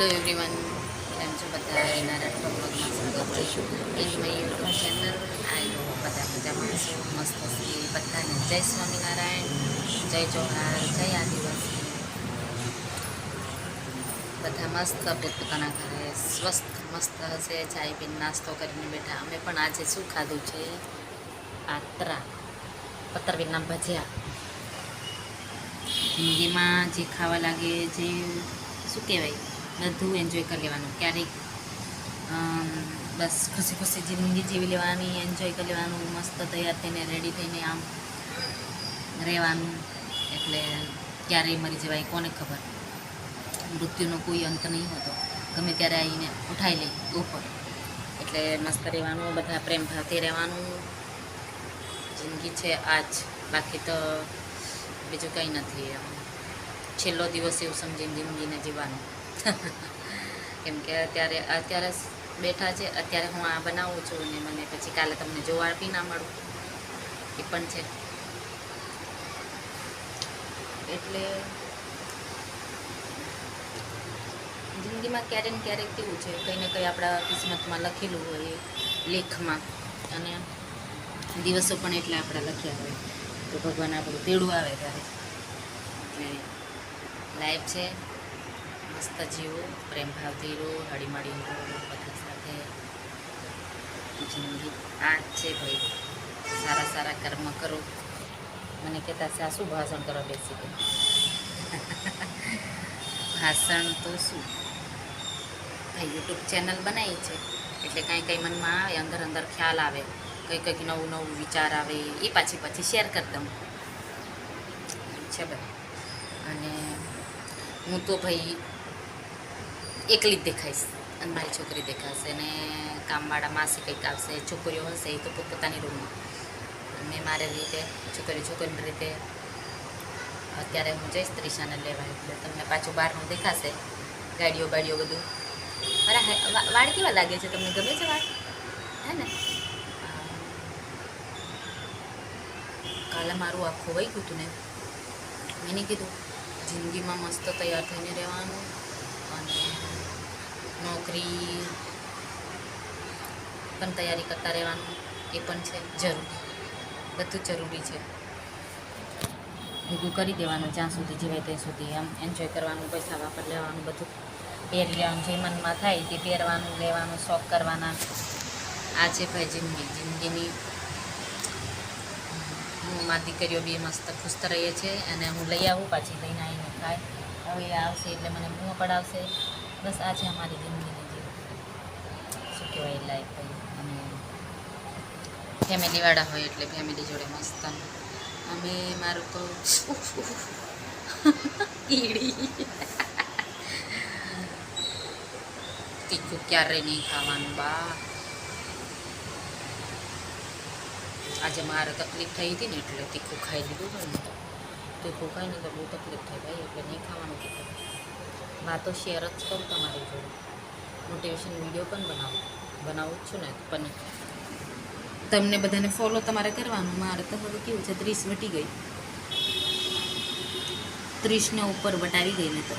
Hello everyone કેમ છો બધા એના યુટ્યુબ ચેનલ આઈ બધા મજામાં છો મસ્ત છે બધાને જય સ્વામિનારાયણ જય જોહાર જય આદિવાસી બધા મસ્ત પોતપોતાના ઘરે સ્વસ્થ મસ્ત હશે ચાય પીને નાસ્તો કરીને બેઠા અમે પણ આજે શું ખાધું છે પાત્રા પતરવીના ભજીયા જિંદગીમાં જે ખાવા લાગે જે શું કહેવાય બધું એન્જોય કરી લેવાનું. ક્યારેક બસ ખુશી ખુશી જિંદગી જીવી લેવાની એન્જોય કરી લેવાનું, મસ્ત તૈયાર થઈને રેડી થઈને આમ રહેવાનું. એટલે ક્યારેય મરી જવાય, કોને ખબર? મૃત્યુનો કોઈ અંત નહીં હોતો. ગમે ત્યારે આવીને ઉઠાઈ લઈ ઉપર. એટલે મસ્ત રહેવાનું, બધા પ્રેમ ભાવથી રહેવાનું. જિંદગી છે આજ, બાકી તો બીજું કંઈ નથી એમ. છેલ્લો દિવસ એવું સમજીને જિંદગીને જીવવાનું. કેમ કે અત્યારે અત્યારે બેઠા છે, અત્યારે હું આ બનાવું છું અને મને પછી કાલે તમને જોવા બી ના મળું. એ પણ છે. એટલે જિંદગીમાં ક્યારેક ક્યારેક કેવું છે, કંઈ ને કંઈ આપણા કિસ્મતમાં લખેલું હોય, લેખમાં. અને દિવસો પણ એટલે આપણા લખ્યા હોય. તો ભગવાન આપણું તેડું આવે ત્યારે. એટલે લાઈફ છે. મસ્ત જીવો પ્રેમભાવથી રહો હળીમળી રહો બધા સાથે જિંદગી આ જ છે ભાઈ. સારા સારા કર્મ કરો. મને કહેતા છે, આ શું ભાષણ કરો બેસી ગઈ ભાષણ તો શું? ભાઈ યુટ્યુબ ચેનલ બનાવી છે. એટલે કંઈ કંઈ મનમાં આવે, અંદર અંદર ખ્યાલ આવે. કંઈ કંઈક નવું નવું વિચાર આવે. એ પાછી પછી શેર કરી દઉં. છે ભાઈ. અને હું તો ભાઈ એકલી જ દેખાઈશ અને મારી છોકરી દેખાશે ને કામવાળા માસી કંઈક આવશે, છોકરીઓ હશે, એ તો પોતપોતાની રૂમમાં મેં. મારી રીતે છોકરી છોકરીની રીતે અત્યારે હું જઈશ ત્રિશાને લેવા એટલે તમને પાછું બહારનું દેખાશે, ગાડીઓ બાડીઓ બધું. અરે વાળ કેવા લાગે છે તમને ગમે છે વાળ? હે ને? કાલે મારું આખું વહી ગયું હતું ને. મેં કીધું. જિંદગીમાં મસ્ત તૈયાર થઈને રહેવાનું અને નોકરી પણ તૈયારી કરતા રહેવાનું એ પણ છે જરૂરી. બધું જરૂરી છે. ભેગું કરી દેવાનું જ્યાં સુધી જીવાય ત્યાં સુધી, આમ એન્જોય કરવાનું, પૈસા વાપર લેવાનું, બધું. પહેરી લેવાનું જે મનમાં થાય તે પહેરવાનું, લેવાનું, શોખ કરવાના. આ છે ભાઈ જિંદગી. જિંદગીની હું મારી દીકરીઓ બી મસ્ત, ખુશ રહીએ છે અને હું લઈ આવું, પાછી લઈને આવીને ખાય હવે આવશે એટલે મને બૂમો પડાવશે. બસ આ છે અમારી જિંદગીની જે શું કહેવાય લાઈફ અને ફેમિલીવાળા હોય એટલે ફેમિલી જોડે મસ્ત અમે, મારું તો કીડી. તીખું ક્યારે નહીં ખાવાનું, બા. આજે મારે તકલીફ થઈ હતી ને એટલે તીખું ખાઈ લીધું હતું ને તીખું નહીં તો બહુ તકલીફ થઈ ભાઈ, એટલે નહીં ખાવાનું કીધું વાતો શેર જ કરું તમારી જોડે. મોટિવેશન વીડિયો પણ બનાવું. બનાવું જ છું ને, પણ તમને બધાને ફોલો તમારે કરવાનું. મારે તો હવે કેવું છે, ત્રીસ વટી ગઈ. ત્રીસને ઉપર વટાવી ગઈ ને તો.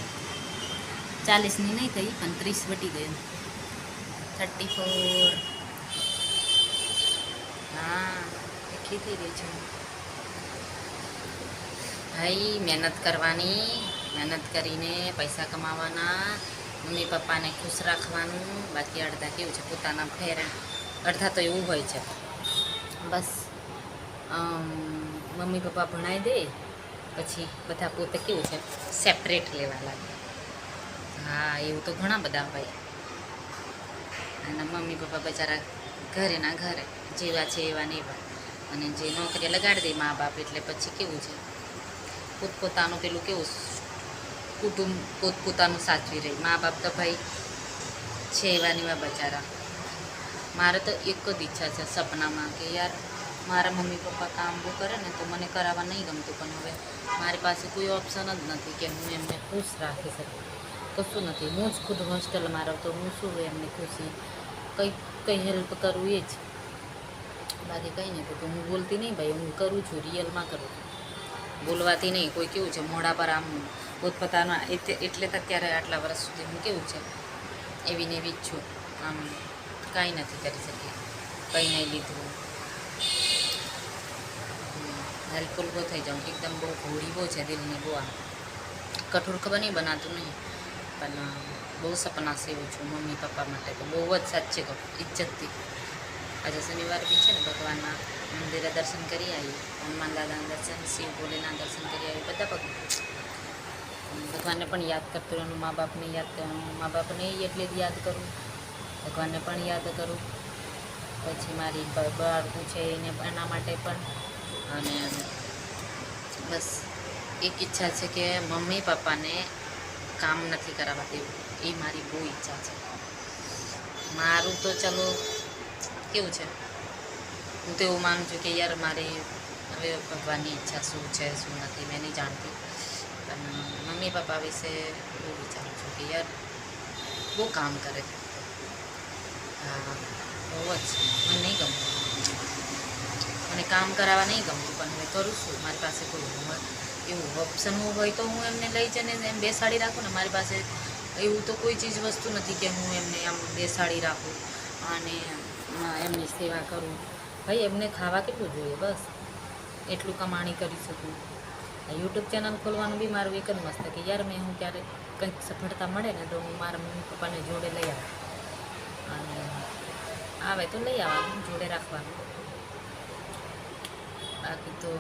ચાલીસની નહીં થઈ, પણ ત્રીસ વટી ગઈ. થર્ટી ફોર હા એટલી થઈ ગઈ છે. ભાઈ, મહેનત કરવાની, મહેનત કરીને પૈસા કમાવાના, મમ્મી પપ્પાને ખુશ રાખવાનું, બાકી અડધા કેવું છે, પોતાના ફેર. અડધા તો એવું હોય છે. બસ મમ્મી પપ્પા ભણાવી દે, પછી બધા પોતે કેવું છે સેપરેટ લેવા લાગે. હા, એવું તો ઘણા બધા હોય. અને મમ્મી પપ્પા બચારા ઘરે ના ઘરે, જેવા છે એવા ને એવા અને જે નોકરી લગાડી દે મા બાપ એટલે પછી કેવું છે? પોતપોતાનું પેલું કેવું કુટુંબ પોતપોતાનું સાચવી રહે. મા બાપ તો ભાઈ છે એવા ને એવા બચારા. મારે તો એક જ ઈચ્છા છે સપનામાં કે યાર મારા મમ્મી પપ્પા કામ બહુ કરે ને તો મને કરાવવા નહીં ગમતું, પણ હવે મારી પાસે કોઈ ઓપ્શન જ નથી કે હું એમને ખુશ રાખી શકું. કશું નથી. હું જ ખુદ હોસ્ટેલમાં રહું તો હું શું એમને ખુશી? કંઈ કંઈ હેલ્પ કરું એ જ. બાકી કંઈ નહીં તો હું બોલતી નહીં ભાઈ, હું કરું છું રિયલમાં કરું છું. બોલવાથી નહીં, કોઈ કેવું છે, મોઢા પર આમ પોતપોતાના એટલે અત્યારે આટલા વર્ષ સુધી હું કેવું છે? એવી ને એવી જ છું. આમ કાંઈ નથી કરી શકી કંઈ નહીં લીધું. હેલ્પફુલ બહુ થઈ જાઉં. એકદમ બહુ ઘોડી બહુ છે દિલની બહુ આમ કઠોર ખબર નહીં બનાતું નહીં, પણ બહુ સપના સેવું છું મમ્મી પપ્પા માટે તો. બહુ જ સાચે ઇજ્જતથી. આજે શનિવાર બી છે ને ભગવાનના. મંદિરે દર્શન કરી આવી હનુમાન દાદાના દર્શન, શિવ ભોલેના દર્શન કરી આવી બધા ભગ ભગવાનને પણ યાદ કરતું રહેવાનું, મા બાપને યાદ કરવાનું. મા બાપને એટલે જ યાદ કરું. ભગવાનને પણ યાદ કરું. પછી મારી બાળકું છે એને એના માટે પણ. અને બસ એક ઈચ્છા છે કે મમ્મી પપ્પાને કામ નથી કરાવવા દેવું એ મારી બહુ ઈચ્છા છે. મારું તો ચલો કેવું છે? હું તો એવું માનું છું કે યાર મારી હવે ભગવાનની ઈચ્છા શું છે, શું નથી, મેં નહીં જાણતી. પણ મમ્મી પપ્પા વિશે એવું વિચારું છું કે યાર બહુ કામ કરે. હા, બહુ જ. મને નહીં ગમતું. મને કામ કરાવવા નહીં ગમતું, પણ હવે કરું છું. મારી પાસે કોઈ હોમવર્ક એવું ઓપ્શન હોય તો હું એમને લઈ જઈને એમ બેસાડી રાખું ને. મારી પાસે એવું તો કોઈ ચીજ વસ્તુ નથી કે હું એમને આમ બેસાડી રાખું અને એમની સેવા કરું. ભાઈ, એમને ખાવા કેટલું જોઈએ? બસ. એટલું કમાણી કરી શકું. આ યુટ્યુબ ચેનલ ખોલવાનું બી મારું એક જ મસ્ત કે યાર, મેં હું ક્યારેક કંઈક સફળતા મળે ને તો હું મારા મમ્મી પપ્પાને જોડે લઈ આવું. અને આવે તો લઈ આવવાનું, જોડે રાખવાનું. બાકી તો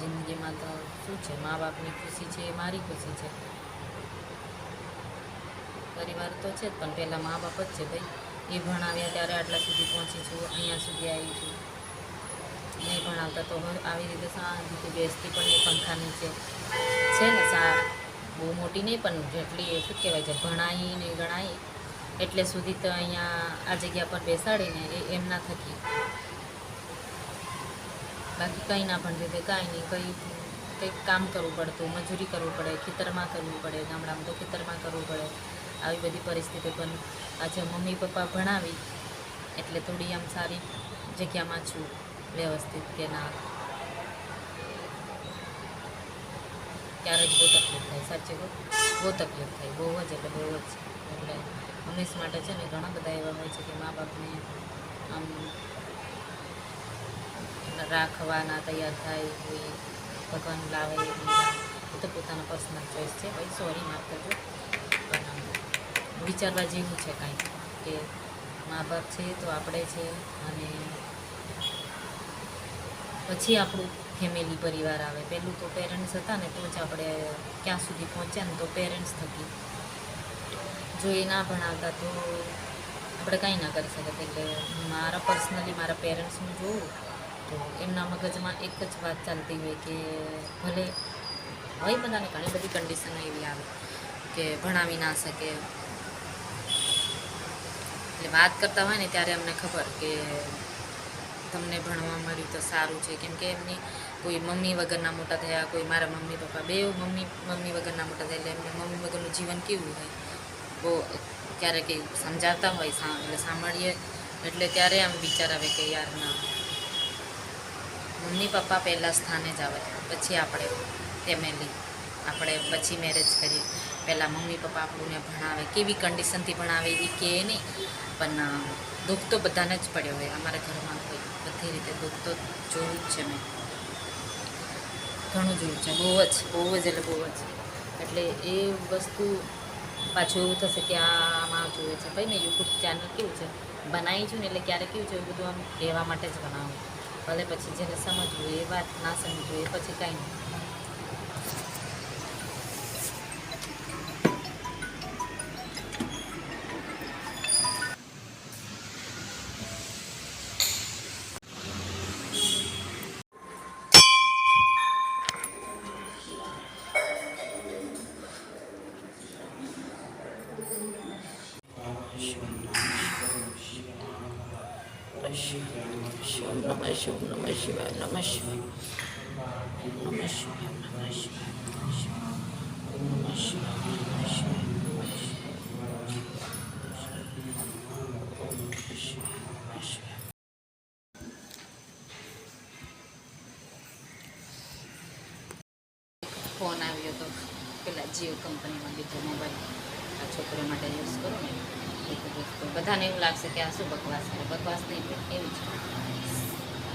જિંદગીમાં તો શું છે? મા બાપની ખુશી છે એ મારી ખુશી છે. પરિવાર તો છે જ, પણ પહેલાં મા બાપ જ છે ભાઈ. એ ભણાવ્યા ત્યારે આટલા સુધી પહોંચી છું, અહીંયા સુધી આવી છું. નહીં ભણાવતા તો હવે આવી રીતે શાંતિથી બેસતી પણ એ પંખા નીચે. છે ને સા બહુ મોટી નહીં પણ જેટલી શું કહેવાય છે, ભણાઈ ને ગણાય એટલે સુધી તો અહીંયા આ જગ્યા પર બેસાડીને એ એમના થકી. બાકી કંઈ ના ભણતી તે કાંઈ નહીં, કંઈ કંઈક કામ કરવું પડતું, મજૂરી કરવું પડે, ખેતરમાં કરવું પડે, ગામડામાં તો ખેતરમાં કરવું પડે. આવી બધી પરિસ્થિતિ પણ આજે મમ્મી પપ્પા ભણાવી, એટલે થોડી આમ સારી જગ્યામાં છું. વ્યવસ્થિત કે ના? ક્યારેક બહુ તકલીફ થાય, સાચે બહુ તકલીફ થાય, બહુ જ એટલે બહુ જ. એટલે હંમેશ માટે છે ને ઘણા બધા એવા હોય છે કે મા બાપને આમ રાખવાના, તૈયાર થાય, કોઈ ભગવાન લાવે, એ તો પોતાના પર્સનલ ચોઈસ છે. ભાઈ સોરી માફ કરજો. પણ વિચારવા જેવું છે કાંઈ કે મા બાપ છે તો આપણે છે અને પછી આપણું ફેમિલી પરિવાર આવે. પહેલું તો પેરેન્ટ્સ હતા ને તો જ આપણે ક્યાં સુધી પહોંચ્યા ને તો પેરેન્ટ્સ થકી. જો એ ના ભણાવતા તો આપણે કાંઈ ના કરી શકત. એટલે મારા પર્સનલી મારા પેરેન્ટ્સનું જોઉં તો એમના મગજમાં એક જ વાત ચાલતી હોય કે ભલે હોય બધાને ઘણી બધી કન્ડિશનો એવી આવે કે ભણાવી ના શકે. એટલે વાત કરતા હોય ને ત્યારે અમને ખબર કે તમને ભણવા મળ્યું તો સારું છે. કેમ કે એમની કોઈ મમ્મી વગરના મોટા થયા, કોઈ મારા મમ્મી પપ્પા, બે મમ્મી મમ્મી વગરના મોટા થયા એટલે એમને મમ્મી વગરનું જીવન કેવું હોય? બહુ ક્યારેક સમજાવતા હોય એટલે સાંભળીએ, એટલે ત્યારે આમ વિચાર આવે કે યાર ના. મમ્મી પપ્પા પહેલાં સ્થાને જ આવે, પછી આપણે ફેમિલી આપણે પછી મેરેજ કરીએ. પહેલાં મમ્મી પપ્પા આપણને ભણાવે, કેવી કન્ડિશનથી ભણાવે એ કહે નહીં, પણ દુઃખ તો બધાને જ પડ્યો હોય, અમારા ઘરમાં કોઈ બધી રીતે દુઃખ તો જોયું જ છે મેં. ઘણું જોયું છે, બહુ જ બહુ જ એટલે બહુ જ. એટલે એ વસ્તુ પાછું એવું થશે કે આમાં જોવે છે. ભાઈ મેં યુટ્યુબ ચેનલ કેવું છે? બનાવી છું ને એટલે ક્યારે કેવું છે, એવું બધું આમ કહેવા માટે જ બનાવું. ભલે પછી જેને સમજવું એ વાત ના સમજવું એ પછી કાંઈ નહીં. ફોન આવ્યો હતો પેલા જીઓ કંપનીમાં બીજો મોબાઈલ આ છોકરીઓ માટે યુઝ કરું. ને તો દોસ્તો બધાને એવું લાગશે કે આ શું બકવાસ કરે બકવાસ નહીં એવું છે?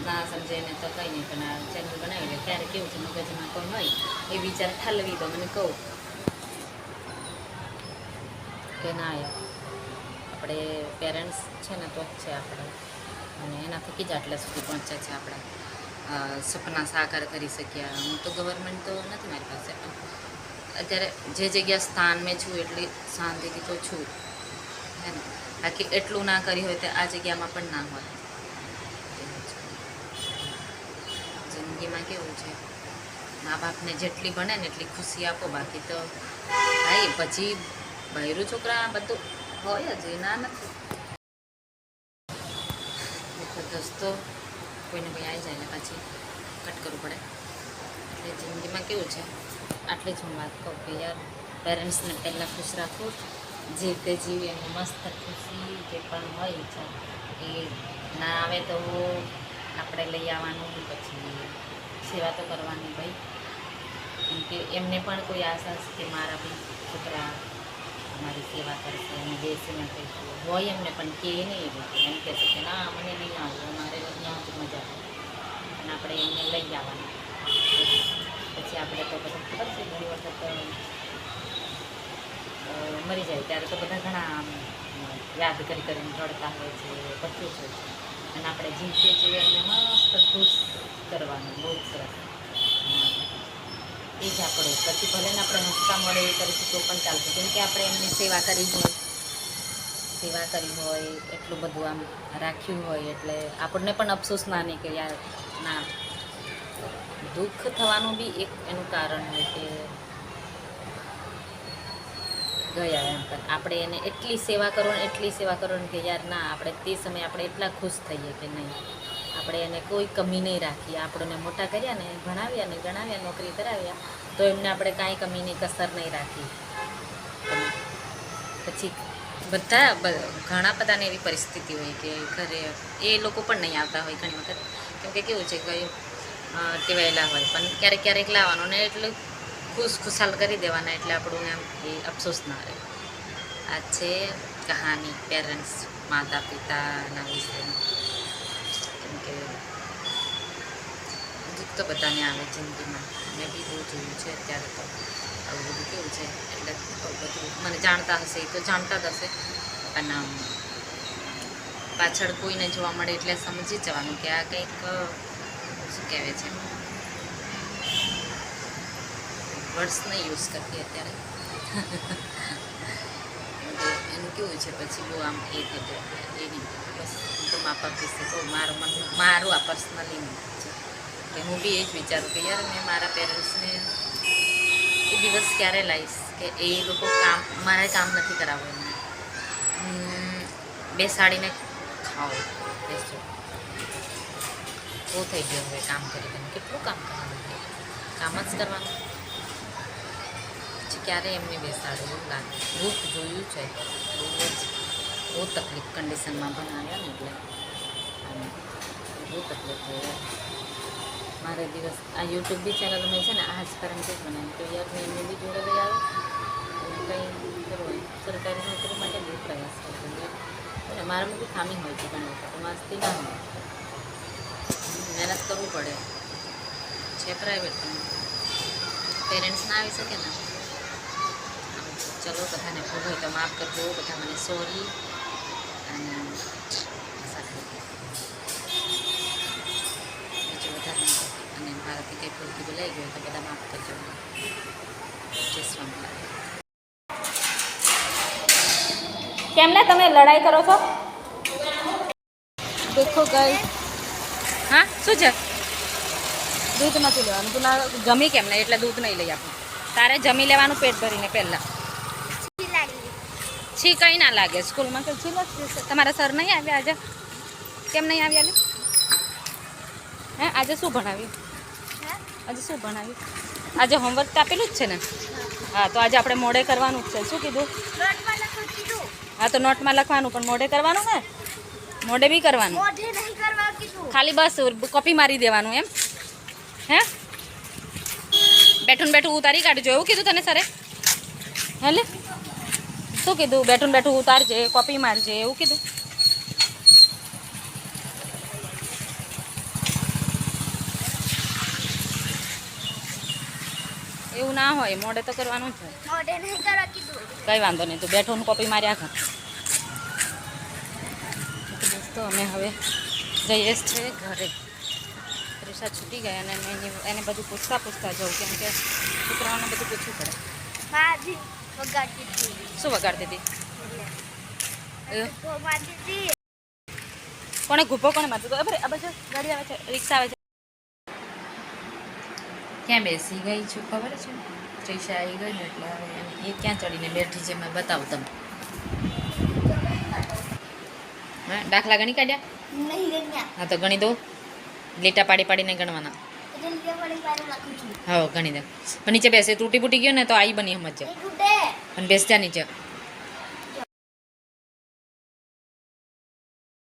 ના સમજે ને તો કંઈ નહીં, પણ આ ચેનલ બનાવી લે. ત્યારે કેવું છે? મગજમાં કોણ હોય. એ વિચાર ઠાલવી દો, મને કહું. કે ના એ આપણે પેરેન્ટ્સ છે ને, તો જ છે આપણે. અને એનાથી કીધા આટલા સુધી પહોંચ્યા છે આપણે. સપના સાકાર કરી શક્યા. હું તો ગવર્મેન્ટ તો નથી મારી પાસે. પણ અત્યારે જે જગ્યા સ્થાન મેં છું, એટલી શાંતિથી તો છું. હે ને બાકી એટલું ના કરી હોય તો આ જગ્યામાં પણ ના હોય. જિંદગીમાં કેવું છે? મા બાપને જેટલી બને ને એટલી ખુશી આપો. બાકી તો ભાઈ, પછી ભૈરું છોકરા બધું હોય જ ના નથી. દોસ્તો, કોઈને કોઈ આવી જાય ને પછી કટ કરવું પડે. એટલે જિંદગીમાં કેવું છે? આટલી જ હું વાત કહું કે યાર પેરેન્ટ્સને પહેલાં ખુશ રાખો. જે તે જીવે એનું મસ્ત ખુશી જે પણ હોય છે, એ ના આવે તો આપણે લઈ આવવાનું પછી સેવા તો કરવાની ભાઈ. કેમ કે એમને પણ કોઈ આશા છે કે મારા ભાઈ છોકરા અમારી સેવા કરશે અને બેસીને કહીશું હોય એમને પણ કે નહીં એવું એમ કહેશે કે ના, મને નહીં આવવું અમારે અહીંયા જ મજા આવે. અને આપણે એમને લઈ આવવાના. પછી આપણે તો બધા ખબર છે, ઘણી વખત મરી જાય ત્યારે તો બધા ઘણા યાદ કરી કરીને રડતા હોય છે બધું છે. અને આપણે જીવતે છીએ એમને મસ્ત ખુશ કરવાનું, બહુ સરસ. એ જ આપણે, પછી ભલે ને આપણે હસતા મળે એ કરીશું તો પણ ચાલશે. કેમ કે આપણે એમની સેવા કરી હોય, સેવા કરી હોય, એટલું બધું આમ રાખ્યું હોય, એટલે આપણને પણ અફસોસ ના નહીં કે યાર, ના. દુઃખ થવાનું બી એક એનું કારણ હોય કે ગયા એમ. કર આપણે એને એટલી સેવા કરો ને એટલી સેવા કરો ને કે યાર ના, આપણે તે સમયે આપણે એટલા ખુશ થઈએ કે નહીં. આપણે એને કોઈ કમી નહીં રાખીએ. આપણને મોટા કર્યા ને, ભણાવ્યા ને, ગણાવ્યા, નોકરી કરાવ્યા, તો એમને આપણે કાંઈ કમીની કસર નહીં રાખી. પછી બધા ઘણા બધાને એવી પરિસ્થિતિ હોય કે ઘરે એ લોકો પણ નહીં આવતા હોય ઘણી વખત. કેમ કે કેવું છે કે ટેવાયેલા હોય. પણ ક્યારેક ક્યારેક લાવવાનું ને એટલું ખુશ ખુશાલ કરી દેવાના એટલે આપણું એમ એ અફસોસ ના રહે. આ છે કહાની પેરેન્ટ્સ માતા પિતાના વિશેની. કેમ કે દુઃખ તો બધાને આવે જિંદગીમાં. મેં બી બહુ જોયું છે અત્યારે તો. આવું બધું કેવું છે? એટલે બધું મને જાણતા હશે, એ તો જાણતા જ હશે. પણ પાછળ કોઈને જોવા મળે એટલે સમજી જવાનું કે આ કંઈક, શું કહેવાય છે? વર્ડ્સ નહીં યુઝ કરતી અત્યારે. એનું કેવું છે પછી બહુ આમ એ હતો એ નહીં. બસ હું તો મા બાપ વિશે કહું. મારું મન, મારું આ પર્સનલી છે. કે હું બી એ જ વિચારું કે યાર મેં મારા પેરેન્ટ્સને એ દિવસ ક્યારે લાવીશ કે એ લોકો કામ, મારે કામ નથી કરાવવું એમને. બેસાડીને ખાઓ. બેસો. બહુ થઈ ગયું હવે કામ કરી તમે કેટલું કામ કરવાનું? કામ જ કરવાનું. પછી ક્યારે એમને બેસાડું એવું લાગે. દુઃખ જોયું છે. બહુ જ, બહુ તકલીફ કન્ડિશનમાં બનાવ્યા ને એટલે. બહુ તકલીફ થઈ. મારે દિવસ, આ યુટ્યુબ બી ચેનલ મેં છે ને, આ જ કારણ જ બનાવી તો યાર મેં એમને બી જોડે લઈ આવ્યો કંઈ કરવું સરકારી નોકરી માટે બહુ પ્રયાસ કરતો મારામાં બી ખામી હોય છે ઘણી વખત. મસ્તી ના હોય. મહેનત કરવું પડે. છે પ્રાઇવેટ પણ. પેરેન્ટ્સ ના આવી શકે ને? ચલો બધાને ભૂલ હોય તો માફ કરજો બધા મને સોરી અને બીજું વધારે અને મારાથી કંઈ ભૂલથી બોલાઈ ગયું તો બધા માફ કરજો. જય સ્વામિનારાયણ કેમને તમે લડાઈ કરો છો? દેખો ગઈ હા શું છે? દૂધ નથી લેવાનું. તું જમી કેમ નહીં એટલે દૂધ નહીં લઈ આપણું તારે જમી લેવાનું પેટ ભરીને પહેલાં. છી કંઈ ના લાગે સ્કૂલમાં. તો છી નથી તમારા સર નહીં આવ્યા આજે? કેમ નહીં આવ્યા લે? હે આજે શું ભણાવ્યું? આજે શું ભણાવ્યું? આજે હોમવર્ક તો આપેલું જ છે ને? હા. તો આજે આપણે મોડે કરવાનું જ છે. શું કીધું? હા તો નોટમાં લખવાનું પણ મોઢે કરવાનું ને? મોઢે બી કરવાનું. મોઢે નહીં કરવા કીધું. ખાલી બસ કોપી મારી દેવાનું એમ. હે? બેઠું ને બેઠું ઉતારી કાઢજો. એવું કીધું તને સરે? હેલે શું કીધું? બેઠું બેઠું ઉતારજે કોપી મારજે એવું કીધું? એવું ના હોય મોડે તો કરવાનું જ હોય. કઈ વાંધો નહીં તું બેઠો કોપી માર્યા તો દોસ્તો અમે હવે જઈએ છે ઘરે. ત્રિષા છૂટી ગયા અને એને બધું પૂછતા પૂછતા જવું કેમ કે છોકરાઓને બધું પૂછવું પડે. શું વગાડતી હતી? કોને તો કોને મારતો હતું. અરે આ બાજુ ગાડી આવે છે રિક્ષા આવે છે. ક્યાં બેસી ગઈ છું ખબર છે? ત્રિષા આવી ગઈ ને એટલે હવે એ ક્યાં ચડીને બેઠી છે મેં બતાવું તમે હા દાખલા ગણી કાઢ્યા? નહીં હા તો ગણી દો લેટા પાડી પાડીને ગણવાના. હા ગણી દે. પણ નીચે બેસે. તૂટી ફૂટી ગયો ને તો આઈ બની સમજ તૂટે. અને બેસજા નીચે.